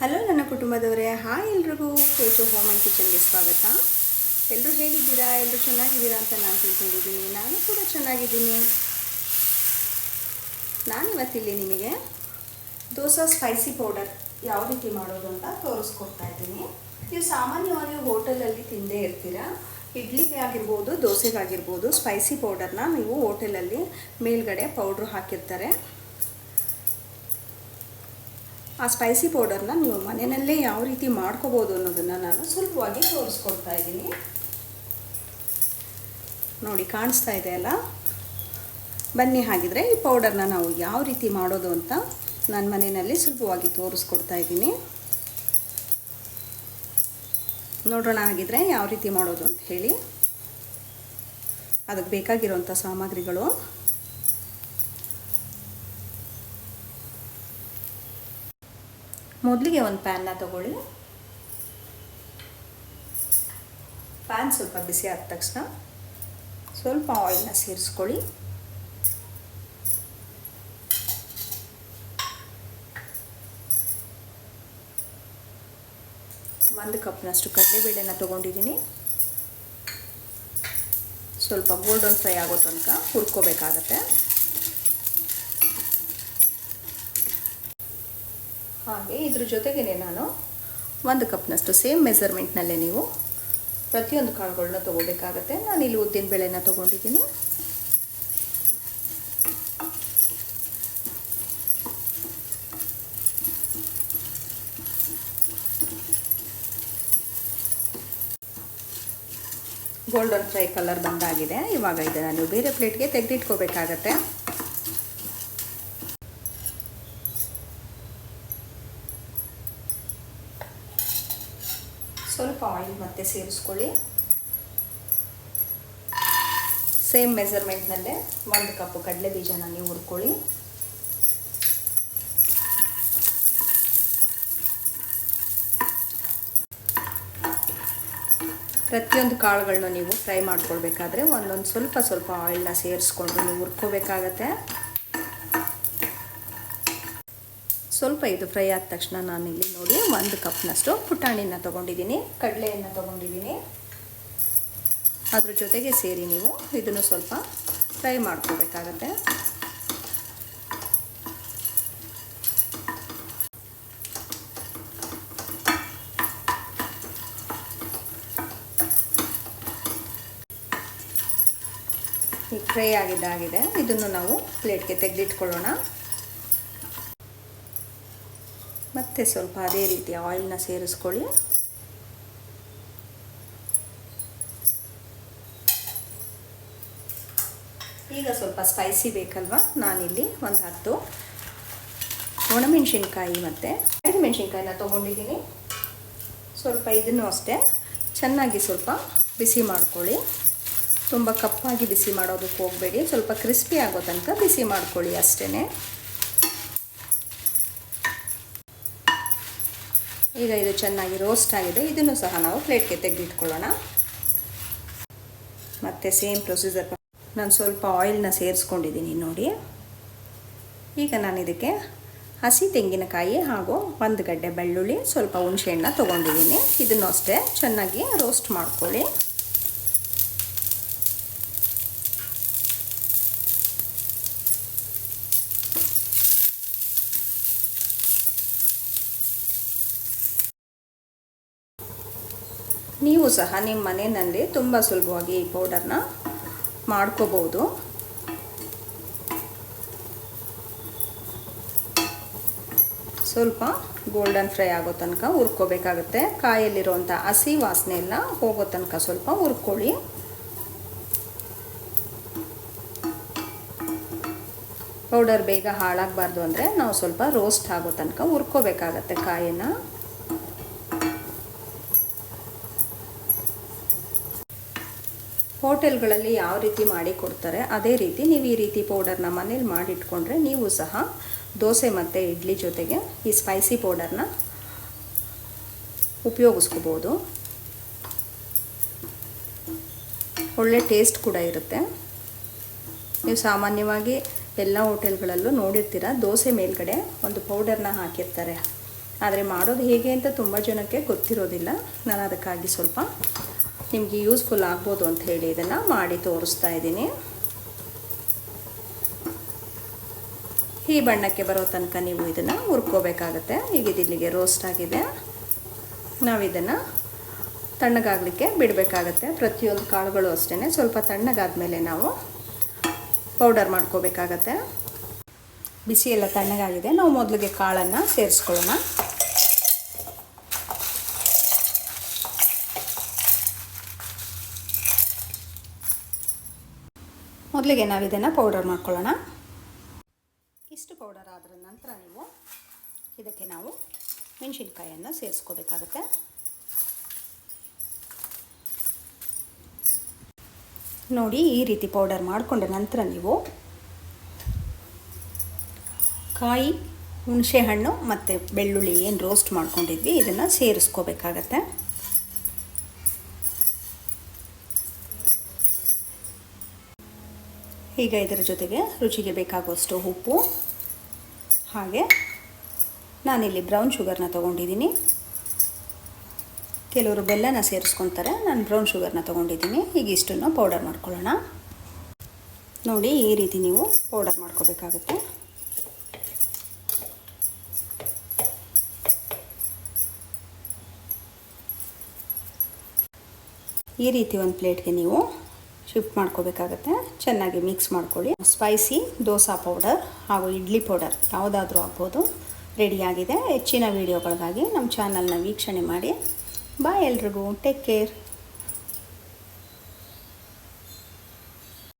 Hello ನನ್ನ ಕುಟುಂಬದವರೇ, hi ಎಲ್ರಿಗೂ. Teju home and ಕಿಚನ್ಗೆ ಸ್ವಾಗತ. ಎಲ್ಲರೂ ಹೇಗಿದ್ದೀರಾ? ಎಲ್ಲರೂ ಚೆನ್ನಾಗಿದ್ದೀರಾ ಅಂತ ನಾನು ತಿಳ್ಕೊಂಡಿದ್ದೀನಿ. ನಾನು ಕೂಡ ಚೆನ್ನಾಗಿದ್ದೀನಿ. ನಾನು ಇವತ್ತಿಲ್ಲಿ ನಿಮಗೆ ದೋಸೆ ಸ್ಪೈಸಿ ಪೌಡರ್ ಯಾವ ರೀತಿ ಮಾಡೋದು ಅಂತ ತೋರಿಸ್ಕೊಡ್ತಾ ಇದ್ದೀನಿ. ನೀವು ಸಾಮಾನ್ಯವಾಗಿ ಹೋಟೆಲಲ್ಲಿ ತಿಂದೇ ಇರ್ತೀರಾ? ಇಡ್ಲಿಗೆ ಆಗಿರ್ಬೋದು ದೋಸೆಗಾಗಿರ್ಬೋದು ಸ್ಪೈಸಿ ಪೌಡರ್ನ ನೀವು ಹೋಟೆಲಲ್ಲಿ ಮೇಲ್ಗಡೆ ಪೌಡ್ರ್ ಹಾಕಿರ್ತಾರೆ. ಆ ಸ್ಪೈಸಿ ಪೌಡರ್ನ ನೀವು ಮನೆಯಲ್ಲೇ ಯಾವ ರೀತಿ ಮಾಡ್ಕೋಬೋದು ಅನ್ನೋದನ್ನು ನಾನು ಸುಲಭವಾಗಿ ತೋರಿಸ್ಕೊಡ್ತಾ ಇದ್ದೀನಿ. ನೋಡಿ, ಕಾಣಿಸ್ತಾ ಇದೆ ಅಲ್ಲ? ಬನ್ನಿ ಹಾಗಿದ್ರೆ ಈ ಪೌಡರ್ನ ನಾವು ಯಾವ ರೀತಿ ಮಾಡೋದು ಅಂತ ನಾನು ಮನೆಯಲ್ಲಿ ಸುಲಭವಾಗಿ ತೋರಿಸ್ಕೊಡ್ತಾ ಇದ್ದೀನಿ. ನೋಡೋಣ ಹಾಗಿದ್ರೆ ಯಾವ ರೀತಿ ಮಾಡೋದು ಅಂತ ಹೇಳಿ. ಅದಕ್ಕೆ ಬೇಕಾಗಿರುವಂಥ ಸಾಮಗ್ರಿಗಳು. ಮೊದಲಿಗೆ ಒಂದು ಪ್ಯಾನ್ನ ತಗೊಳ್ಳಿ. ಪ್ಯಾನ್ ಸ್ವಲ್ಪ ಬಿಸಿ ಆದ ತಕ್ಷಣ ಸ್ವಲ್ಪ ಆಯಿಲ್ನ ಸೇರಿಸ್ಕೊಳ್ಳಿ. ಒಂದು ಕಪ್ನಷ್ಟು ಕಡಲೆಬೇಳೆನ ತೊಗೊಂಡಿದ್ದೀನಿ. ಸ್ವಲ್ಪ ಗೋಲ್ಡನ್ ಫ್ರೈ ಆಗೋ ತನಕ ಹುರ್ಕೋಬೇಕಾಗತ್ತೆ. ಹಾಗೆ ಇದ್ರ ಜೊತೆಗೇ ನಾನು ಒಂದು ಕಪ್ನಷ್ಟು ಸೇಮ್ ಮೆಸರ್ಮೆಂಟ್ನಲ್ಲೇ ನೀವು ಪ್ರತಿಯೊಂದು ಕಾಳುಗಳನ್ನ ತೊಗೋಬೇಕಾಗತ್ತೆ. ನಾನು ಇಲ್ಲಿ ಉದ್ದಿನ ಬೇಳೆನ ತೊಗೊಂಡಿದ್ದೀನಿ. ಗೋಲ್ಡನ್ ಫ್ರೈ ಕಲರ್ ಬಂದಾಗಿದೆ. ಇವಾಗ ಇದನ್ನು ನೀವು ಬೇರೆ ಪ್ಲೇಟ್ಗೆ ತೆಗೆದಿಟ್ಕೋಬೇಕಾಗತ್ತೆ. ಸ್ವಲ್ಪ ಆಯಿಲ್ ಮತ್ತೆ ಸೇರಿಸ್ಕೊಳ್ಳಿ. ಸೇಮ್ ಮೆಸರ್ಮೆಂಟ್ನಲ್ಲೇ ಒಂದು ಕಪ್ಪು ಕಡಲೆ ಬೀಜನ ನೀವು ಹುರ್ಕೊಳ್ಳಿ. ಪ್ರತಿಯೊಂದು ಕಾಳುಗಳನ್ನ ನೀವು ಫ್ರೈ ಮಾಡ್ಕೊಳ್ಬೇಕಾದ್ರೆ ಒಂದೊಂದು ಸ್ವಲ್ಪ ಸ್ವಲ್ಪ ಆಯಿಲ್ನ ಸೇರಿಸ್ಕೊಂಡು ನೀವು ಹುರ್ಕೋಬೇಕಾಗತ್ತೆ. ಸ್ವಲ್ಪ ಇದು ಫ್ರೈ ಆದ ತಕ್ಷಣ ನಾನಿಲ್ಲಿ ನೋಡಿ ಒಂದು ಕಪ್ನಷ್ಟು ಪುಟಾಣಿನ ತೊಗೊಂಡಿದ್ದೀನಿ, ಕಡಲೆಯನ್ನು ತೊಗೊಂಡಿದ್ದೀನಿ. ಅದ್ರ ಜೊತೆಗೆ ಸೇರಿ ನೀವು ಇದನ್ನು ಸ್ವಲ್ಪ ಫ್ರೈ ಮಾಡ್ಕೋಬೇಕಾಗತ್ತೆ. ಈಗ ಫ್ರೈ ಆಗಿದ್ದಾಗಿದೆ ಇದನ್ನು ನಾವು ಪ್ಲೇಟ್ಗೆ ತೆಗೆದಿಟ್ಕೊಳ್ಳೋಣ. ಮತ್ತೆ ಸ್ವಲ್ಪ ಅದೇ ರೀತಿ ಆಯಿಲ್ನ ಸೇರಿಸ್ಕೊಳ್ಳಿ. ಈಗ ಸ್ವಲ್ಪ ಸ್ಪೈಸಿ ಬೇಕಲ್ವಾ? ನಾನಿಲ್ಲಿ ಒಂದು ಹತ್ತು. ಒಣಮೆಣಸಿನ್ಕಾಯಿ ಮತ್ತು ಮೆಣಸಿನ್ಕಾಯಿನ ತೊಗೊಂಡಿದ್ದೀನಿ. ಸ್ವಲ್ಪ ಇದನ್ನು ಅಷ್ಟೇ. ಚೆನ್ನಾಗಿ ಸ್ವಲ್ಪ ಬಿಸಿ ಮಾಡ್ಕೊಳ್ಳಿ. ತುಂಬ ಕಪ್ಪಾಗಿ ಬಿಸಿ ಮಾಡೋದಕ್ಕೆ ಹೋಗಬೇಡಿ. ಸ್ವಲ್ಪ ಕ್ರಿಸ್ಪಿ ಆಗೋ ತನಕ ಬಿಸಿ ಮಾಡ್ಕೊಳ್ಳಿ ಅಷ್ಟೇ ಈಗ ಇದು ಚೆನ್ನಾಗಿ ರೋಸ್ಟ್ ಆಗಿದೆ. ಇದನ್ನು ಸಹ ನಾವು ಪ್ಲೇಟ್ಗೆ ತೆಗೆದಿಟ್ಕೊಳ್ಳೋಣ. ಮತ್ತು ಸೇಮ್ ಪ್ರೊಸೀಜರ್ ನಾನು ಸ್ವಲ್ಪ ಆಯಿಲ್ನ ಸೇರಿಸ್ಕೊಂಡಿದ್ದೀನಿ ನೋಡಿ. ಈಗ ನಾನು ಇದಕ್ಕೆ ಹಸಿ ತೆಂಗಿನಕಾಯಿ ಹಾಗೂ ಒಂದು ಗಡ್ಡೆ ಬೆಳ್ಳುಳ್ಳಿ, ಸ್ವಲ್ಪ ಹುಣಸೆಹಣ್ಣ ತೊಗೊಂಡಿದ್ದೀನಿ. ಇದನ್ನು ಅಷ್ಟೇ ಚೆನ್ನಾಗಿ ರೋಸ್ಟ್ ಮಾಡ್ಕೊಳ್ಳಿ. ನೀವು ಸಹ ನಿಮ್ಮ ಮನೆಯಲ್ಲಿ ತುಂಬ ಸುಲಭವಾಗಿ ಈ ಪೌಡರ್ನ ಮಾಡ್ಕೋಬೋದು. ಸ್ವಲ್ಪ ಗೋಲ್ಡನ್ ಫ್ರೈ ಆಗೋ ತನಕ ಹುರ್ಕೋಬೇಕಾಗುತ್ತೆ. ಕಾಯಲ್ಲಿರುವಂಥ ಹಸಿ ವಾಸನೆ ಎಲ್ಲ ಹೋಗೋ ತನಕ ಸ್ವಲ್ಪ ಹುರ್ಕೊಳ್ಳಿ. ಪೌಡರ್ ಬೇಗ ಹಾಳಾಗಬಾರ್ದು ಅಂದರೆ ನಾವು ಸ್ವಲ್ಪ ರೋಸ್ಟ್ ಆಗೋ ತನಕ ಹುರ್ಕೋಬೇಕಾಗತ್ತೆ ಕಾಯನ್ನು. ಹೋಟೆಲ್ಗಳಲ್ಲಿ ಯಾವ ರೀತಿ ಮಾಡಿ ಕೊಡ್ತಾರೆ, ಅದೇ ರೀತಿ ನೀವು ಈ ರೀತಿ ಪೌಡರ್ನ ಮನೇಲಿ ಮಾಡಿಟ್ಕೊಂಡ್ರೆ ನೀವು ಸಹ ದೋಸೆ ಮತ್ತು ಇಡ್ಲಿ ಜೊತೆಗೆ ಈ ಸ್ಪೈಸಿ ಪೌಡರ್ನ ಉಪಯೋಗಿಸ್ಕೋಬೋದು. ಒಳ್ಳೆ ಟೇಸ್ಟ್ ಕೂಡ ಇರುತ್ತೆ. ನೀವು ಸಾಮಾನ್ಯವಾಗಿ ಎಲ್ಲ ಹೋಟೆಲ್ಗಳಲ್ಲೂ ನೋಡಿರ್ತೀರ, ದೋಸೆ ಮೇಲ್ಗಡೆ ಒಂದು ಪೌಡರ್ನ ಹಾಕಿರ್ತಾರೆ. ಆದರೆ ಮಾಡೋದು ಹೇಗೆ ಅಂತ ತುಂಬ ಜನಕ್ಕೆ ಗೊತ್ತಿರೋದಿಲ್ಲ. ನಾನು ಅದಕ್ಕಾಗಿ ಸ್ವಲ್ಪ ನಿಮಗೆ ಯೂಸ್ಫುಲ್ ಆಗ್ಬೋದು ಅಂತ ಹೇಳಿ ಇದನ್ನು ಮಾಡಿ ತೋರಿಸ್ತಾ ಇದ್ದೀನಿ. ಈ ಬಣ್ಣಕ್ಕೆ ಬರೋ ತನಕ ನೀವು ಇದನ್ನು ಹುರ್ಕೋಬೇಕಾಗತ್ತೆ. ಈಗ ಇದಿಲ್ಲಿಗೆ ರೋಸ್ಟ್ ಆಗಿದೆ. ನಾವಿದನ್ನು ತಣ್ಣಗಾಗಲಿಕ್ಕೆ ಬಿಡಬೇಕಾಗತ್ತೆ. ಪ್ರತಿಯೊಂದು ಕಾಳುಗಳು ಅಷ್ಟೇ ಸ್ವಲ್ಪ ತಣ್ಣಗಾದ ಮೇಲೆ ನಾವು ಪೌಡರ್ ಮಾಡ್ಕೋಬೇಕಾಗತ್ತೆ. ಬಿಸಿ ಎಲ್ಲ ತಣ್ಣಗಾಗಿದೆ. ನಾವು ಮೊದಲಿಗೆ ಕಾಳನ್ನು ಸೇರಿಸ್ಕೊಳ್ಳೋಣ. ಮೊದಲಿಗೆ ನಾವು ಇದನ್ನು ಪೌಡರ್ ಮಾಡ್ಕೊಳ್ಳೋಣ. ಇಷ್ಟು ಪೌಡರ್ ಆದ ನಂತರ ನೀವು ಇದಕ್ಕೆ ನಾವು ಮೆಣಸಿನ್ಕಾಯನ್ನು ಸೇರಿಸ್ಕೋಬೇಕಾಗತ್ತೆ. ನೋಡಿ, ಈ ರೀತಿ ಪೌಡರ್ ಮಾಡಿಕೊಂಡ ನಂತರ ನೀವು ಕಾಯಿ, ಹುಣಸೆಹಣ್ಣು ಮತ್ತು ಬೆಳ್ಳುಳ್ಳಿ ಏನು ರೋಸ್ಟ್ ಮಾಡ್ಕೊಂಡಿದ್ವಿ, ಇದನ್ನು ಸೇರಿಸ್ಕೋಬೇಕಾಗತ್ತೆ. ಈಗ ಇದರ ಜೊತೆಗೆ ರುಚಿಗೆ ಬೇಕಾಗುವಷ್ಟು ಉಪ್ಪು, ಹಾಗೆ ನಾನಿಲ್ಲಿ ಬ್ರೌನ್ ಶುಗರ್ನ ತೊಗೊಂಡಿದ್ದೀನಿ. ಕೆಲವರು ಬೆಲ್ಲನ ಸೇರಿಸ್ಕೊತಾರೆ, ನಾನು ಬ್ರೌನ್ ಶುಗರ್ನ ತೊಗೊಂಡಿದ್ದೀನಿ. ಈಗ ಇಷ್ಟನ್ನು ಪೌಡರ್ ಮಾಡ್ಕೊಳ್ಳೋಣ. ನೋಡಿ, ಈ ರೀತಿ ನೀವು ಪೌಡರ್ ಮಾಡ್ಕೋಬೇಕಾಗುತ್ತೆ. ಈ ರೀತಿ ಒಂದು ಪ್ಲೇಟ್ಗೆ ನೀವು ಶಿಫ್ಟ್ ಮಾಡ್ಕೋಬೇಕಾಗತ್ತೆ. ಚೆನ್ನಾಗಿ ಮಿಕ್ಸ್ ಮಾಡ್ಕೊಳ್ಳಿ. ಸ್ಪೈಸಿ ದೋಸಾ ಪೌಡರ್ ಹಾಗೂ ಇಡ್ಲಿ ಪೌಡರ್ ಯಾವುದಾದ್ರೂ ಆಗ್ಬೋದು. ರೆಡಿಯಾಗಿದೆ ಹೆಚ್ಚಿನ ವೀಡಿಯೋಗಳಿಗಾಗಿ ನಮ್ಮ ಚಾನಲ್ನ ವೀಕ್ಷಣೆ ಮಾಡಿ. ಬಾಯ್ ಎಲ್ರಿಗೂ. Take care